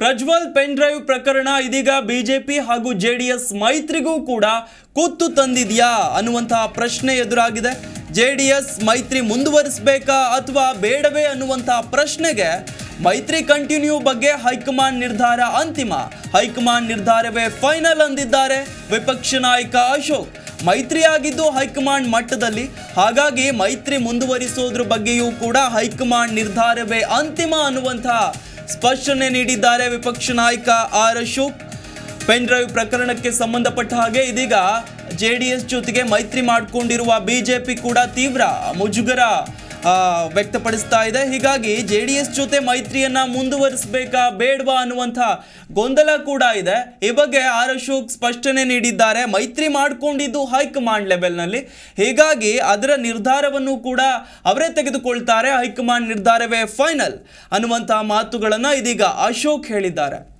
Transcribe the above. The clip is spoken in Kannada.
ಪ್ರಜ್ವಲ್ ಪೆನ್ ಡ್ರೈವ್ ಪ್ರಕರಣ ಇದೀಗ ಬಿಜೆಪಿ ಹಾಗೂ ಜೆಡಿಎಸ್ ಮೈತ್ರಿಗೂ ಕೂಡ ಕುತ್ತು ತಂದಿದೆಯಾ ಅನ್ನುವಂತಹ ಪ್ರಶ್ನೆ ಎದುರಾಗಿದೆ. ಜೆಡಿಎಸ್ ಮೈತ್ರಿ ಮುಂದುವರಿಸಬೇಕಾ ಅಥವಾ ಬೇಡವೇ ಅನ್ನುವಂತಹ ಪ್ರಶ್ನೆಗೆ ಮೈತ್ರಿ ಕಂಟಿನ್ಯೂ ಬಗ್ಗೆ ಹೈಕಮಾಂಡ್ ನಿರ್ಧಾರ ಅಂತಿಮ. ಹೈಕಮಾಂಡ್ ನಿರ್ಧಾರವೇ ಫೈನಲ್ ಅಂದಿದ್ದಾರೆ ವಿಪಕ್ಷ ನಾಯಕ ಅಶೋಕ್. ಮೈತ್ರಿ ಆಗಿದ್ದು ಹೈಕಮಾಂಡ್ ಮಟ್ಟದಲ್ಲಿ, ಹಾಗಾಗಿ ಮೈತ್ರಿ ಮುಂದುವರಿಸೋದ್ರ ಬಗ್ಗೆಯೂ ಕೂಡ ಹೈಕಮಾಂಡ್ ನಿರ್ಧಾರವೇ ಅಂತಿಮ ಅನ್ನುವಂತಹ ಸ್ಪಷ್ಟನೆ ನೀಡಿದ್ದಾರೆ ವಿಪಕ್ಷ ನಾಯಕ ಆರ್ ಅಶೋಕ್. ಪೆನ್ ಡ್ರೈವ್ ಪ್ರಕರಣಕ್ಕೆ ಸಂಬಂಧಪಟ್ಟ ಹಾಗೆ ಇದೀಗ ಜೆ ಡಿ ಎಸ್ ಜೊತೆಗೆ ಮೈತ್ರಿ ಮಾಡಿಕೊಂಡಿರುವ ಬಿಜೆಪಿ ಕೂಡ ತೀವ್ರ ಮುಜುಗರ. ವ್ಯಕ್ತಪಡಿಸ್ತಾ ಇದೆ. ಹೀಗಾಗಿ ಜೆ ಡಿ ಎಸ್ ಜೊತೆ ಮೈತ್ರಿಯನ್ನ ಮುಂದುವರಿಸಬೇಕಾ ಬೇಡವಾ ಅನ್ನುವಂಥ ಗೊಂದಲ ಕೂಡ ಇದೆ. ಈ ಬಗ್ಗೆ ಆರ್ ಅಶೋಕ್ ಸ್ಪಷ್ಟನೆ ನೀಡಿದ್ದಾರೆ. ಮೈತ್ರಿ ಮಾಡಿಕೊಂಡಿದ್ದು ಹೈಕಮಾಂಡ್ ಲೆವೆಲ್ನಲ್ಲಿ. ಹೀಗಾಗಿ ಅದರ ನಿರ್ಧಾರವನ್ನು ಕೂಡ ಅವರೇ ತೆಗೆದುಕೊಳ್ತಾರೆ. ಹೈಕಮಾಂಡ್ ನಿರ್ಧಾರವೇ ಫೈನಲ್ ಅನ್ನುವಂತಹ ಮಾತುಗಳನ್ನು ಇದೀಗ ಅಶೋಕ್ ಹೇಳಿದ್ದಾರೆ.